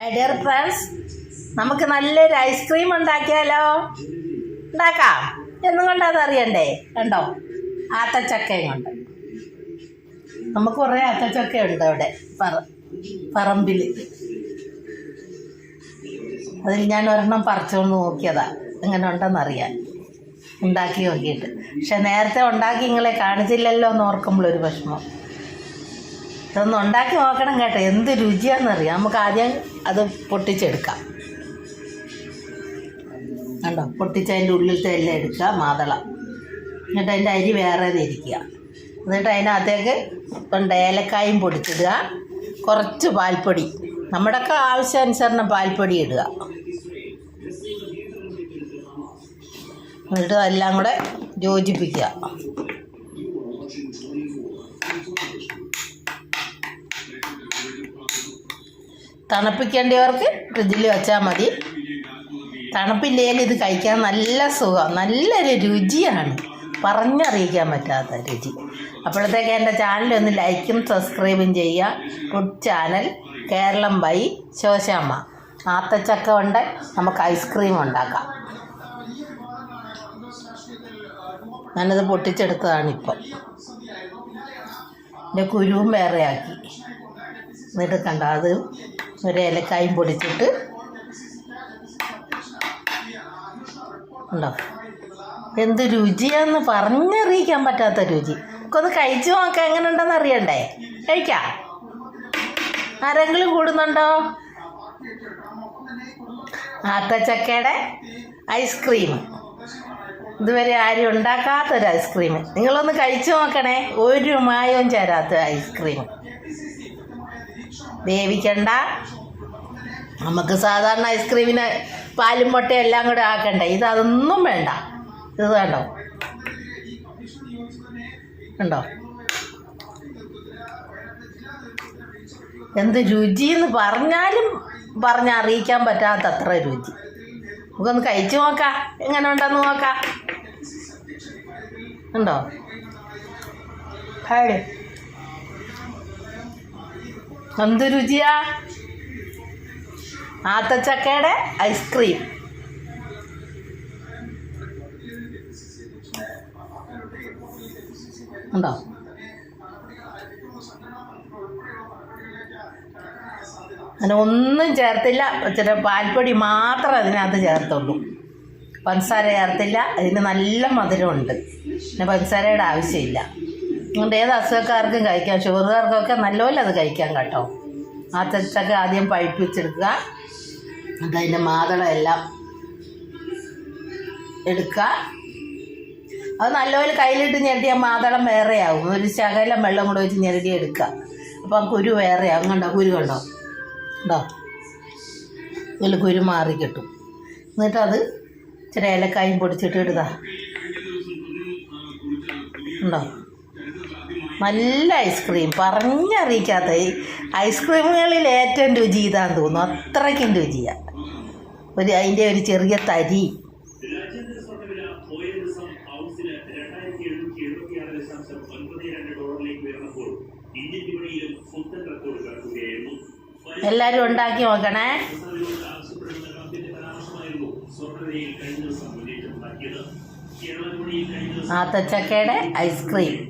Dear friends നമുക്ക് നല്ലൊരു ice cream ഉണ്ടാക്കിയാലോ? ഉണ്ടാക്കാം. എന്നും കൊണ്ട് അറിയണ്ടേ? കണ്ടോ? ആത്തച്ചക്കയും കൊണ്ട് നമുക്ക് കുറേ ആത്തച്ചക്ക ഉണ്ട് അവിടെ പറ പറമ്പിൽ അതിൽ ഞാൻ ഒരെണ്ണം പറിച്ചുകൊണ്ട് നോക്കിയതാ. എങ്ങനെ ഉണ്ടെന്നറിയാൻ. ഉണ്ടാക്കി നോക്കിയിട്ട്. പക്ഷെ നേരത്തെ ഉണ്ടാക്കി നിങ്ങളെ കാണിച്ചില്ലല്ലോ എന്ന് ഓർക്കുമ്പോൾ ഒരു വിഷമം. ഇതൊന്ന് ഉണ്ടാക്കി നോക്കണം കേട്ടോ. എന്ത് രുചിയാണെന്നറിയാം. നമുക്ക് ആദ്യം അത് പൊട്ടിച്ചെടുക്കാം. കണ്ടോ? പൊട്ടിച്ചതിന്റെ ഉള്ളിലത്തെ എല്ലാം എടുക്കുക മാതള. എന്നിട്ട് അതിന്റെ അരി വേറെ ഇരിക്കുക. എന്നിട്ട് അതിനകത്തേക്ക് കൊണ്ട് ഏലക്കായും പൊടിച്ചിടുക. കുറച്ച് പാൽപ്പൊടി. നമ്മുടെയൊക്കെ ആവശ്യാനുസരണം പാൽപ്പൊടി ഇടുക. എന്നിട്ട് എല്ലാം കൂടെ യോജിപ്പിക്കുക. തണുപ്പിക്കേണ്ടവർക്ക് ഫ്രിഡ്ജിൽ വെച്ചാൽ മതി. തണുപ്പില്ലെങ്കിൽ ഇത് കഴിക്കാൻ നല്ല സുഖം നല്ലൊരു രുചിയാണ്. പറഞ്ഞറിയിക്കാൻ പറ്റാത്ത രുചി. അപ്പോഴത്തേക്ക് എന്റെ ചാനൽ ഒന്ന് ലൈക്കും സബ്സ്ക്രൈബും ചെയ്യുക. Food channel Keralam by Shoshamma. ആത്തച്ചക്ക കൊണ്ട് നമുക്ക് ഐസ്ക്രീം ഉണ്ടാക്കാം. ഞാനത് പൊട്ടിച്ചെടുത്തതാണിപ്പം എന്റെ കുരുവും വേറെയാക്കി. എന്നിട്ട് കണ്ട അത് ഒരു ഏലക്കായും പൊടിച്ചിട്ട് ഉണ്ടോ? എന്ത് രുചിയാന്ന് പറഞ്ഞറിയിക്കാൻ പറ്റാത്ത രുചി. ഒന്ന് കഴിച്ചു നോക്കാം എങ്ങനെ ഉണ്ടെന്ന് അറിയണ്ടേ? കഴിക്കാം? ആരെങ്കിലും കൂടുന്നുണ്ടോ? ആട്ടച്ചക്കയുടെ ഐസ്ക്രീം. ഇതുവരെ ആരും ഉണ്ടാക്കാത്തൊരു ഐസ്ക്രീം. നിങ്ങളൊന്ന് കഴിച്ചു നോക്കണേ. ഒരു മായവും ചേരാത്ത ഐസ്ക്രീം. വേവിക്കണ്ട. നമുക്ക് സാധാരണ ഐസ്ക്രീമിന് പാലും മുട്ടയും എല്ലാം കൂടെ ആക്കണ്ട? ഇത് വേണ്ട. ഇത് വേണ്ടോ? ഉണ്ടോ? എന്ത് രുചി എന്ന് പറഞ്ഞാലും പറഞ്ഞറിയിക്കാൻ പറ്റാത്ത അത്ര രുചി. നമുക്കൊന്ന് കഴിച്ചു നോക്കാം. എങ്ങനെ ഉണ്ടെന്ന് നോക്കാം. ഉണ്ടോ? ഹായ് എന്ത് രുചിയാ? ആത്തച്ചക്കയുടെ ഐസ്ക്രീം ഉണ്ടോ? അങ്ങനെ ഒന്നും ചേർത്തില്ല. ചില പാൽപ്പൊടി മാത്രം അതിനകത്ത് ചേർത്തുള്ളൂ. പഞ്ചസാര ചേർത്തില്ല. അതിന് നല്ല മധുരമുണ്ട്. പിന്നെ പഞ്ചസാരയുടെ ആവശ്യമില്ല. അതുകൊണ്ട് ഏത് അസുഖക്കാർക്കും കഴിക്കാം. ഷുഗറുകാർക്കൊക്കെ നല്ലപോലെ അത് കഴിക്കാം കേട്ടോ. ആ തെച്ചൊക്കെ ആദ്യം പഴുപ്പിച്ചെടുക്കുക. എന്നിട്ട് അതിന്റെ മാതള എല്ലാം എടുക്കുക. അത് നല്ലപോലെ കയ്യിലിട്ട് ഞെരടിയാൽ മാതളം വേറെയാവും. ഒരു ശകലം വെള്ളം കൂടെ വെച്ച് ഞെരടി എടുക്കുക. അപ്പം കുരു വേറെയാവും. കണ്ടോ? കുരു കണ്ടോ? ഉണ്ടോ ഇതിൽ കുരു മാറി കിട്ടും. എന്നിട്ടത് ഇച്ചിരി ഏലക്കായും പൊടിച്ചിട്ട് ഇടുക. ഉണ്ടോ നല്ല ഐസ്ക്രീം. പറഞ്ഞറിയിക്കാത്ത ഈ ഐസ്ക്രീമുകളിൽ ഏറ്റവും രുചി ഇതാന്ന് തോന്നുന്നു. അത്രയ്ക്കും രുചിയാണ് ഒരു അതിന്റെ ഒരു ചെറിയ തരി. എല്ലാവരും ഉണ്ടാക്കി നോക്കണേ. ആത്തച്ചക്കയുടെ ഐസ്ക്രീം.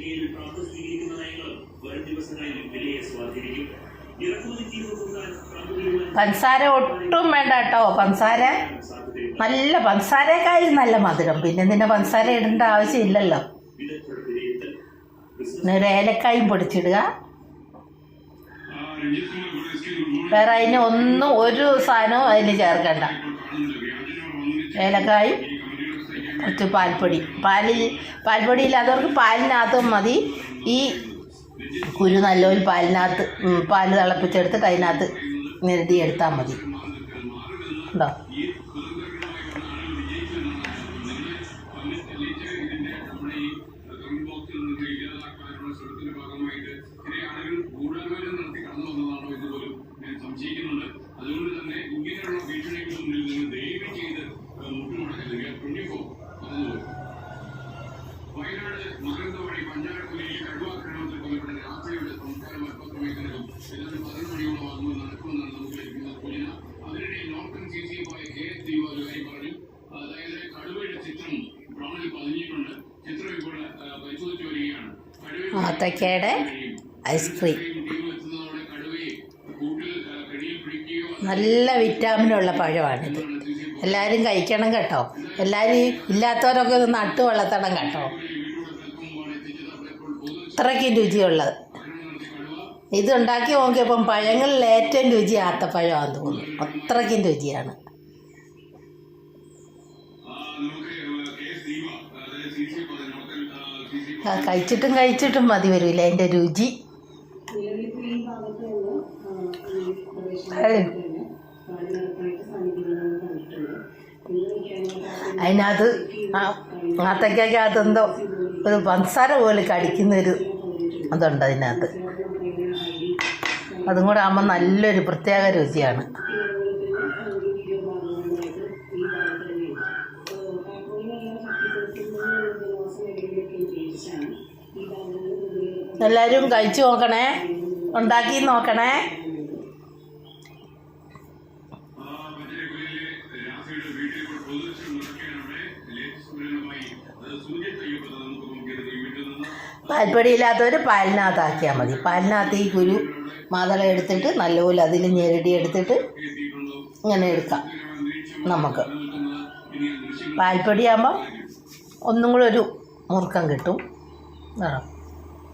നല്ലപോലെ വരും ദിവസങ്ങളിൽ കുരു സ്വാധീനിക്കും. പഞ്ചസാര ഒട്ടും വേണ്ട കേട്ടോ. പഞ്ചസാര നല്ല പഞ്ചസാരക്കായി നല്ല മധുരം. പിന്നെ നിന്നെ പഞ്ചസാര ഇടേണ്ട ആവശ്യമില്ലല്ലോ. ഇല്ലല്ലോ ഒരു ഏലക്കായും പൊടിച്ചിടുക. വേറെ അതിന് ഒന്നും ഒരു സാധനവും അതിന് ചേർക്കണ്ട. ഏലക്കായും കുറച്ച് പാൽപ്പൊടി. പാലിൽ പാൽപ്പൊടി ഇല്ലാത്തവർക്ക് പാലിനകത്ത് മതി. ഈ കുരു നല്ലപോലെ പാലിനകത്ത് പാൽ തിളപ്പിച്ചെടുത്ത് അതിനകത്ത് നിരത്തി എടുത്താൽ മതി. ഉണ്ടോ? ആത്തക്കയുടെ ഐസ്ക്രീം. നല്ല വിറ്റാമിനുള്ള പഴമാണിത്. എല്ലാവരും കഴിക്കണം കേട്ടോ. എല്ലാവരും ഇല്ലാത്തവരൊക്കെ ഇത് നട്ടു വളർത്തണം കേട്ടോ. അത്രയ്ക്ക് രുചിയുള്ളത്. ഇതുണ്ടാക്കി നോക്കിയപ്പം പഴങ്ങളിൽ ഏറ്റവും രുചി ആത്തപ്പഴമാണെന്ന് തോന്നുന്നു. അത്രയ്ക്കും രുചിയാണ്. കഴിച്ചിട്ടും കഴിച്ചിട്ടും മതി വരില്ല അതിന്റെ രുചി. അതിനകത്ത് എന്തോ ഒരു പഞ്ചസാര പോലെ കടിക്കുന്നൊരു അതുണ്ട് അതിനകത്ത്. അതും കൂടെ ആകുമ്പോൾ നല്ലൊരു പ്രത്യേക രുചിയാണ്. എല്ലാവരും കഴിച്ചു നോക്കണേ. ഉണ്ടാക്കി നോക്കണേ. പാൽപ്പൊടി ഇല്ലാത്തവർ പാലിനകത്താക്കിയാൽ മതി. പാലിനകത്ത് ഈ കുരു മാതള എടുത്തിട്ട് നല്ലപോലെ അതിൽ ഞെരടി എടുത്തിട്ട് ഇങ്ങനെ എടുക്കാം നമുക്ക്. പാൽപ്പൊടിയാകുമ്പം ഒന്നും കൂടെ ഒരു മുറുക്കം കിട്ടും.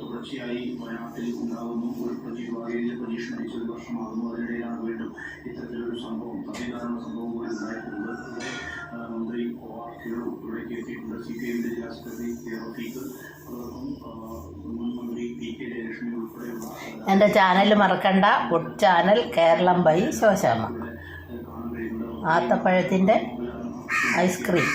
തുടർച്ചയായി വയനാട്ടിൽ ഉണ്ടാകുന്നു ഒരു പ്രതിഭാഗിയെ പരീക്ഷണം നയിച്ചത് വർഷമാകുന്നു. അതിനിടയിലാണ് വീണ്ടും ഇത്തരത്തിലൊരു സംഭവം അതികാരണ സംഭവം കൂടി ഉണ്ടായിട്ടുണ്ട് ഇവിടെ മന്ത്രി ഒ. ആർ. കേളു ഇവിടേക്ക് എത്തിയിട്ടുണ്ട് സി പി എമ്മിന്റെ ജില്ലാ സെക്രട്ടറി കെ. റഫീഖ്. അതോടൊപ്പം മുൻ മന്ത്രി പി. കെ. ജയലക്ഷ്മി ഉൾപ്പെടെയുള്ള ആ, എന്റെ ചാനൽ മറക്കണ്ട. Food channel Keralam by Shoshama ആത്തപ്പഴത്തിന്റെ ആത്തപ്പഴത്തിന്റെ ഐസ്ക്രീം